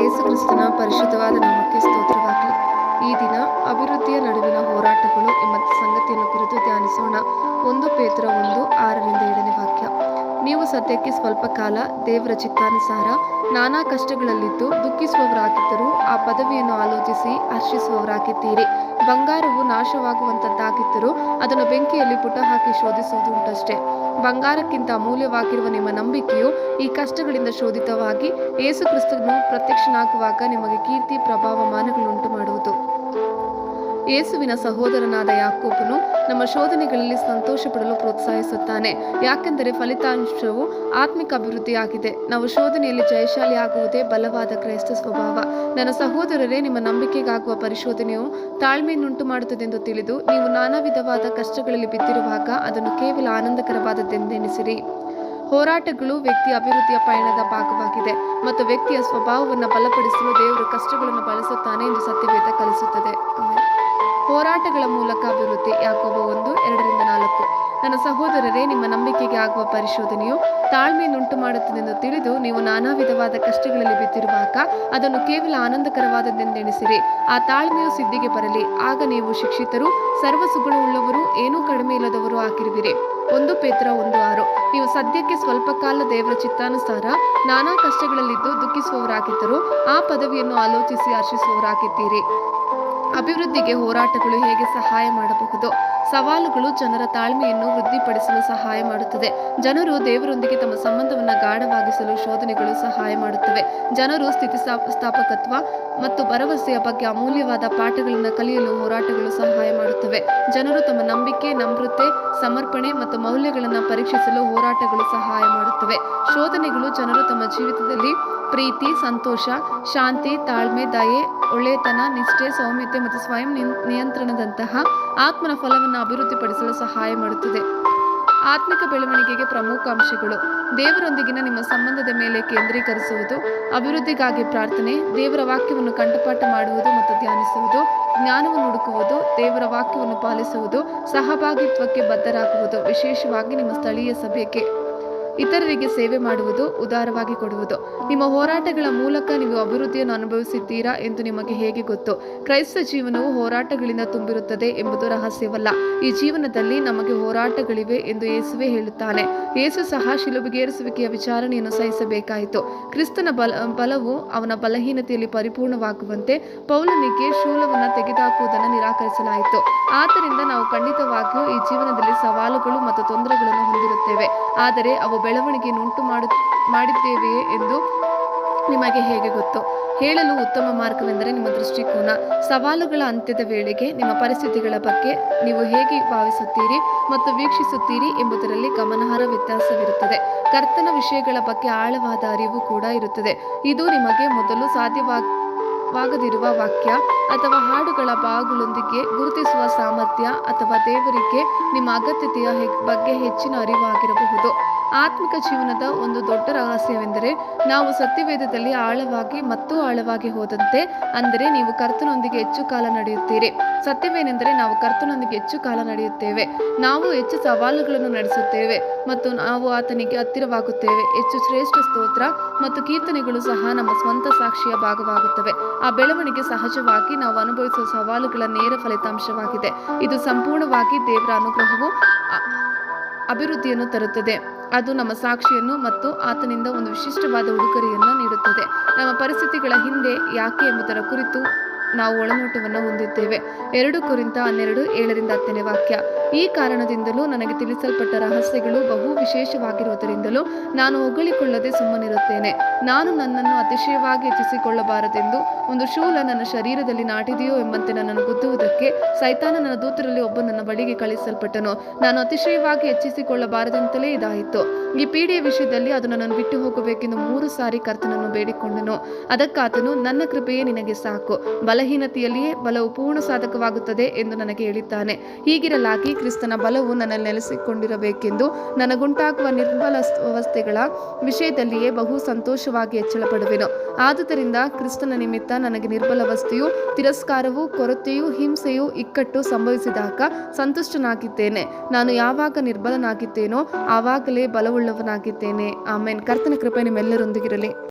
ಯೇಸು ಕ್ರಿಸ್ತನ ಪರಿಶುದ್ಧವಾದ ನಾಮಕ್ಕೆ ಸ್ತೋತ್ರವಾಗಲಿ. ಈ ದಿನ ಅಭಿವೃದ್ಧಿಯ ನಡುವಿನ ಹೋರಾಟಗಳು ಎಂಬ ಸಂಗತಿಯನ್ನು ಕುರಿತು ಧ್ಯಾನಿಸೋಣ. ಒಂದು ಪೇತ್ರ ಒಂದು ಆರರಿಂದ ಏಳನೇ ವಾಕ್ಯ. ನೀವು ಸದ್ಯಕ್ಕೆ ಸ್ವಲ್ಪ ಕಾಲ ದೇವರ ಚಿತ್ತಾನುಸಾರ ನಾನಾ ಕಷ್ಟಗಳಲ್ಲಿದ್ದು ದುಃಖಿಸುವವರಾಗಿದ್ದರೂ ಆ ಪದವಿಯನ್ನು ಆಲೋಚಿಸಿ ಹರ್ಷಿಸುವವರಾಗಿದ್ದೀರಿ. ಬಂಗಾರವು ನಾಶವಾಗುವಂತದ್ದಾಗಿದ್ದರೂ ಅದನ್ನು ಬೆಂಕಿಯಲ್ಲಿ ಪುಟ ಹಾಕಿ ಶೋಧಿಸುವುದುಂಟಷ್ಟೇ. ಬಂಗಾರಕ್ಕಿಂತ ಅಮೂಲ್ಯವಾಗಿರುವ ನಿಮ್ಮ ನಂಬಿಕೆಯು ಈ ಕಷ್ಟಗಳಿಂದ ಶೋಧಿತವಾಗಿ ಏಸು ಕ್ರಿಸ್ತನು ಪ್ರತ್ಯಕ್ಷನಾಗುವಾಗ ನಿಮಗೆ ಕೀರ್ತಿ, ಪ್ರಭಾವ ಮಾನಗಳುಂಟು ಮಾಡುವುದು ಯೇಸುವಿನ ಸಹೋದರನಾದ ಯಾಕೋಬನು ನಮ್ಮ ಶೋಧನೆಗಳಲ್ಲಿ ಸಂತೋಷ ಪಡಲು ಪ್ರೋತ್ಸಾಹಿಸುತ್ತಾನೆ. ಯಾಕೆಂದರೆ ಫಲಿತಾಂಶವು ಆತ್ಮಿಕ ಅಭಿವೃದ್ಧಿಯಾಗಿದೆ. ನಾವು ಶೋಧನೆಯಲ್ಲಿ ಜಯಶಾಲಿ ಆಗುವುದೇ ಬಲವಾದ ಕ್ರೈಸ್ತ ಸ್ವಭಾವ. ನನ್ನ ಸಹೋದರರೇ, ನಿಮ್ಮ ನಂಬಿಕೆಗಾಗುವ ಪರಿಶೋಧನೆಯು ತಾಳ್ಮೆಯನ್ನುಂಟು ಮಾಡುತ್ತದೆಂದು ತಿಳಿದು, ನೀವು ನಾನಾ ವಿಧವಾದ ಕಷ್ಟಗಳಲ್ಲಿ ಬಿದ್ದಿರುವಾಗ ಅದನ್ನು ಕೇವಲ ಆನಂದಕರವಾದದ್ದೆಂದೆನಿಸಿರಿ. ಹೋರಾಟಗಳು ವ್ಯಕ್ತಿಯ ಅಭಿವೃದ್ಧಿಯ ಪಯಣದ ಭಾಗವಾಗಿದೆ ಮತ್ತು ವ್ಯಕ್ತಿಯ ಸ್ವಭಾವವನ್ನು ಬಲಪಡಿಸಲು ದೇವರು ಕಷ್ಟಗಳನ್ನು ಬಳಸುತ್ತಾನೆ ಎಂದು ಸತ್ಯವೇದ ಕಲಿಸುತ್ತದೆ. ಹೋರಾಟಗಳ ಮೂಲಕ ಅಭಿವೃದ್ಧಿ ಯಾಕೋಬ ಒಂದು, ಎರಡರಿಂದ ನಾಲ್ಕು. ನನ್ನ ಸಹೋದರರೇ, ನಿಮ್ಮ ನಂಬಿಕೆಗೆ ಆಗುವ ಪರಿಶೋಧನೆಯು ತಾಳ್ಮೆಯನ್ನುಂಟು ಮಾಡುತ್ತದೆಂದು ತಿಳಿದು ನೀವು ನಾನಾ ವಿಧವಾದ ಕಷ್ಟಗಳಲ್ಲಿ ಬಿದ್ದಿರುವಾಗ ಅದನ್ನು ಕೇವಲ ಆನಂದಕರವಾದದ್ದೆಂದೆಣಿಸಿರಿ. ಆ ತಾಳ್ಮೆಯು ಸಿದ್ಧಿಗೆ ಬರಲಿ. ಆಗ ನೀವು ಶಿಕ್ಷಿತರು, ಸರ್ವ ಉಳ್ಳವರು ಏನೂ ಕಡಿಮೆ ಇಲ್ಲದವರು ಆಗಿರುವಿರಿ. ಒಂದು ಪೇತ್ರ, ಒಂದು ಆರು. ನೀವು ಸದ್ಯಕ್ಕೆ ಸ್ವಲ್ಪ ಕಾಲ ದೇವರ ಚಿತ್ತಾನುಸಾರ ನಾನಾ ಕಷ್ಟಗಳಲ್ಲಿದ್ದು ದುಃಖಿಸುವವರಾಗಿದ್ದರೂ ಆ ಪದವಿಯನ್ನು ಆಲೋಚಿಸಿ ಹರ್ಷಿಸುವವರಾಗಿದ್ದೀರಿ. ಅಭಿವೃದ್ಧಿಗೆ ಹೋರಾಟಗಳು ಹೇಗೆ ಸಹಾಯ ಮಾಡಬಹುದು? ಸವಾಲುಗಳು ಜನರ ತಾಳ್ಮೆಯನ್ನು ವೃದ್ಧಿಪಡಿಸಲು ಸಹಾಯ ಮಾಡುತ್ತದೆ. ಜನರು ದೇವರೊಂದಿಗೆ ತಮ್ಮ ಸಂಬಂಧವನ್ನು ಗಾಢವಾಗಿಸಲು ಶೋಧನೆಗಳು ಸಹಾಯ ಮಾಡುತ್ತವೆ. ಜನರು ಸ್ಥಿತಿಸ್ಥಾಪಕತ್ವ ಮತ್ತು ಭರವಸೆಯ ಬಗ್ಗೆ ಅಮೂಲ್ಯವಾದ ಪಾಠಗಳನ್ನು ಕಲಿಯಲು ಹೋರಾಟಗಳು ಸಹಾಯ ಮಾಡುತ್ತವೆ. ಜನರು ತಮ್ಮ ನಂಬಿಕೆ, ನಮ್ರತೆ, ಸಮರ್ಪಣೆ ಮತ್ತು ಮೌಲ್ಯಗಳನ್ನು ಪರೀಕ್ಷಿಸಲು ಹೋರಾಟಗಳು ಸಹಾಯ ಮಾಡುತ್ತವೆ. ಶೋಧನೆಗಳು ಜನರು ತಮ್ಮ ಜೀವಿತದಲ್ಲಿ ಪ್ರೀತಿ, ಸಂತೋಷ, ಶಾಂತಿ, ತಾಳ್ಮೆ, ದಯೆ ಒಳ್ಳೆಯತನ ನಿಷ್ಠೆ, ಸೌಮ್ಯತೆ ಮತ್ತು ಸ್ವಯಂ ನಿಯಂ- ನಿಯಂತ್ರಣದಂತಹ ಆತ್ಮನ ಫಲವನ್ನು ಅಭಿವೃದ್ಧಿಪಡಿಸಲು ಸಹಾಯ ಮಾಡುತ್ತದೆ. ಆತ್ಮಿಕ ಬೆಳವಣಿಗೆಗೆ ಪ್ರಮುಖ ಅಂಶಗಳು. ದೇವರೊಂದಿಗಿನ ನಿಮ್ಮ ಸಂಬಂಧದ ಮೇಲೆ ಕೇಂದ್ರೀಕರಿಸುವುದು, ಅಭಿವೃದ್ಧಿಗಾಗಿ ಪ್ರಾರ್ಥನೆ, ದೇವರ ವಾಕ್ಯವನ್ನು ಕಂಠಪಾಠ ಮಾಡುವುದು ಮತ್ತು ಧ್ಯಾನಿಸುವುದು ಜ್ಞಾನವನ್ನು ಹುಡುಕುವುದು, ದೇವರ ವಾಕ್ಯವನ್ನು ಪಾಲಿಸುವುದು, ಸಹಭಾಗಿತ್ವಕ್ಕೆ ಬದ್ಧರಾಗುವುದು ವಿಶೇಷವಾಗಿ ನಿಮ್ಮ ಸ್ಥಳೀಯ ಸಭೆಗೆ. ಇತರರಿಗೆ ಸೇವೆ ಮಾಡುವುದು, ಉದಾರವಾಗಿ ಕೊಡುವುದು. ನಿಮ್ಮ ಹೋರಾಟಗಳ ಮೂಲಕ ನೀವು ಅಭಿವೃದ್ಧಿಯನ್ನು ಅನುಭವಿಸಿದ್ದೀರಾ ಎಂದು ನಿಮಗೆ ಹೇಗೆ ಗೊತ್ತು? ಕ್ರೈಸ್ತ ಜೀವನವು ಹೋರಾಟಗಳಿಂದ ತುಂಬಿರುತ್ತದೆ ಎಂಬುದು ರಹಸ್ಯವಲ್ಲ. ಈ ಜೀವನದಲ್ಲಿ ನಮಗೆ ಹೋರಾಟಗಳಿವೆ ಎಂದು ಯೇಸುವೆ ಹೇಳುತ್ತಾನೆ. ಯೇಸು ಸಹ ಶಿಲುಬಿಗೇರಿಸುವಿಕೆಯ ವಿಚಾರಣೆಯನ್ನು ಸಹಿಸಬೇಕಾಯಿತು. ಕ್ರಿಸ್ತನ ಬಲ, ಬಲವು ಅವನ ಬಲಹೀನತೆಯಲ್ಲಿ ಪರಿಪೂರ್ಣವಾಗುವಂತೆ ಪೌಲನಿಗೆ ಶೂಲವನ್ನು ತೆಗೆದುಹಾಕುವುದನ್ನು ನಿರಾಕರಿಸಲಾಯಿತು. ಆದ್ದರಿಂದ ನಾವು ಖಂಡಿತವಾಗಿಯೂ ಈ ಜೀವನದಲ್ಲಿ ಸವಾಲುಗಳು ಮತ್ತು ತೊಂದರೆಗಳನ್ನು ಹೊಂದಿರುತ್ತೇವೆ. ಆದರೆ ಅವು ಬೆಳವಣಿಗೆಯನ್ನುಂಟು ಮಾಡು ಮಾಡಿದ್ದೇವೆಯೇ ಎಂದು ನಿಮಗೆ ಹೇಗೆ ಗೊತ್ತು? ಹೇಳಲು ಉತ್ತಮ ಮಾರ್ಗವೆಂದರೆ ನಿಮ್ಮ ದೃಷ್ಟಿಕೋನ. ಸವಾಲುಗಳ ಅಂತ್ಯದ ವೇಳೆಗೆ ನಿಮ್ಮ ಪರಿಸ್ಥಿತಿಗಳ ಬಗ್ಗೆ ನೀವು ಹೇಗೆ ಭಾವಿಸುತ್ತೀರಿ ಮತ್ತು ವೀಕ್ಷಿಸುತ್ತೀರಿ ಎಂಬುದರಲ್ಲಿ ಗಮನಾರ್ಹ ವ್ಯತ್ಯಾಸವಿರುತ್ತದೆ. ಕರ್ತನ ವಿಷಯಗಳ ಬಗ್ಗೆ ಆಳವಾದ ಅರಿವು ಕೂಡ ಇರುತ್ತದೆ. ಇದು ನಿಮಗೆ ಮೊದಲು ಸಾಧ್ಯವಾಗದಿರುವ ವಾಕ್ಯ ಅಥವಾ ಹಾಡುಗಳ ಭಾಗಗಳೊಂದಿಗೆ ಗುರುತಿಸುವ ಸಾಮರ್ಥ್ಯ ಅಥವಾ ದೇವರಿಗೆ ನಿಮ್ಮ ಅಗತ್ಯತೆಯ ಬಗ್ಗೆ ಹೆಚ್ಚಿನ ಅರಿವಾಗಿರಬಹುದು ಆತ್ಮಿಕ ಜೀವನದ ಒಂದು ದೊಡ್ಡ ರಹಸ್ಯವೆಂದರೆ ನಾವು ಸತ್ಯವೇದದಲ್ಲಿ ಆಳವಾಗಿ ಮತ್ತು ಆಳವಾಗಿ ಹೋದಂತೆ ಅಂದರೆ ನೀವು ಕರ್ತನೊಂದಿಗೆ ಹೆಚ್ಚು ಕಾಲ ನಡೆಯುತ್ತೀರಿ. ಸತ್ಯವೇನೆಂದರೆ ನಾವು ಕರ್ತನೊಂದಿಗೆ ಹೆಚ್ಚು ಕಾಲ ನಡೆಯುತ್ತೇವೆ. ನಾವು ಹೆಚ್ಚು ಸವಾಲುಗಳನ್ನು ನಡೆಸುತ್ತೇವೆ ಮತ್ತು ನಾವು ಆತನಿಗೆ ಹತ್ತಿರವಾಗುತ್ತೇವೆ. ಹೆಚ್ಚು ಶ್ರೇಷ್ಠ ಸ್ತೋತ್ರ ಮತ್ತು ಕೀರ್ತನೆಗಳು ಸಹ ನಮ್ಮ ಸ್ವಂತ ಸಾಕ್ಷಿಯ ಭಾಗವಾಗುತ್ತವೆ. ಆ ಬೆಳವಣಿಗೆ ಸಹಜವಾಗಿ ನಾವು ಅನುಭವಿಸುವ ಸವಾಲುಗಳ ನೇರ ಫಲಿತಾಂಶವಾಗಿದೆ. ಇದು ಸಂಪೂರ್ಣವಾಗಿ ದೇವರ ಅನುಗ್ರಹವು ಅಭಿವೃದ್ಧಿಯನ್ನು ತರುತ್ತದೆ. ಅದು ನಮ್ಮ ಸಾಕ್ಷಿಯನ್ನು ಮತ್ತು ಆತನಿಂದ ಒಂದು ವಿಶಿಷ್ಟವಾದ ಉಡುಗೊರೆಯನ್ನು ನೀಡುತ್ತದೆ. ನಮ್ಮ ಪರಿಸ್ಥಿತಿಗಳ ಹಿಂದೆ ಯಾಕೆ ಎಂಬುದರ ಕುರಿತು ನಾವು ಒಳನೋಟವನ್ನು ಹೊಂದಿದ್ದೇವೆ. ಎರಡು ಕುರಿತ ಹನ್ನೆರಡು ಏಳರಿಂದ ಹತ್ತನೇ ವಾಕ್ಯ. ಈ ಕಾರಣದಿಂದಲೂ ನನಗೆ ತಿಳಿಸಲ್ಪಟ್ಟ ರಹಸ್ಯಗಳು ಬಹು ವಿಶೇಷವಾಗಿರುವುದರಿಂದಲೂ ನಾನು ಹೊಗಳಿಕೊಳ್ಳದೆ ಸುಮ್ಮನಿರುತ್ತೇನೆ. ನಾನು ನನ್ನನ್ನು ಅತಿಶಯವಾಗಿ ಹೆಚ್ಚಿಸಿಕೊಳ್ಳಬಾರದೆಂದು ಒಂದು ಶೂಲ ನನ್ನ ಶರೀರದಲ್ಲಿ ನಾಟಿದೆಯೋ ಎಂಬಂತೆ ನನ್ನನ್ನು ಗುದ್ದುವುದಕ್ಕೆ ಸೈತಾನ ನನ್ನ ದೂತರಲ್ಲಿ ಒಬ್ಬ ನನ್ನ ಬಳಿಗೆ ಕಳಿಸಲ್ಪಟ್ಟನು ನಾನು ಅತಿಶಯವಾಗಿ ಹೆಚ್ಚಿಸಿಕೊಳ್ಳಬಾರದಂತಲೇ ಇದಾಯಿತು. ಈ ಪೀಡೆಯ ವಿಷಯದಲ್ಲಿ ಅದು ನನ್ನನ್ನು ಬಿಟ್ಟು ಹೋಗಬೇಕೆಂದು ಮೂರು ಸಾರಿ ಕರ್ತನನ್ನು ಬೇಡಿಕೊಂಡನು. ಅದಕ್ಕಾತನು ನನ್ನ ಕೃಪೆಯೇ ನಿನಗೆ ಸಾಕು. ಬಲಹೀನತೆಯಲ್ಲಿಯೇ ಬಲವು ಪೂರ್ಣ ಸಾಧಕವಾಗುತ್ತದೆ ಎಂದು ನನಗೆ ಹೇಳಿದ್ದಾನೆ. ಹೀಗಿರಲಾಗಿ ಕ್ರಿಸ್ತನ ಬಲವು ನನ್ನ ನೆಲೆಸಿಕೊಂಡಿರಬೇಕೆಂದು ನನಗುಂಟಾಗುವ ನಿರ್ಬಲ ಅವಸ್ಥೆಗಳ ವಿಷಯದಲ್ಲಿಯೇ ಬಹು ಸಂತೋಷವಾಗಿ ಹೆಚ್ಚಳ ಪಡುವೆನು ಆದುದರಿಂದ ಕ್ರಿಸ್ತನ ನಿಮಿತ್ತ ನನಗೆ ನಿರ್ಬಲವಸ್ಥೆಯು ತಿರಸ್ಕಾರವೂ, ಕೊರತೆಯೂ, ಹಿಂಸೆಯೂ ಇಕ್ಕಟ್ಟು ಸಂಭವಿಸಿದಾಗ ಸಂತುಷ್ಟನಾಗಿದ್ದೇನೆ. ನಾನು ಯಾವಾಗ ನಿರ್ಬಲನಾಗಿದ್ದೇನೋ, ಆವಾಗಲೇ ಬಲವುಳ್ಳವನಾಗಿದ್ದೇನೆ. ಆಮೇನ್. ಕರ್ತನ ಕೃಪೆ ನಿಮ್ಮೆಲ್ಲರೊಂದಿಗಿರಲಿ.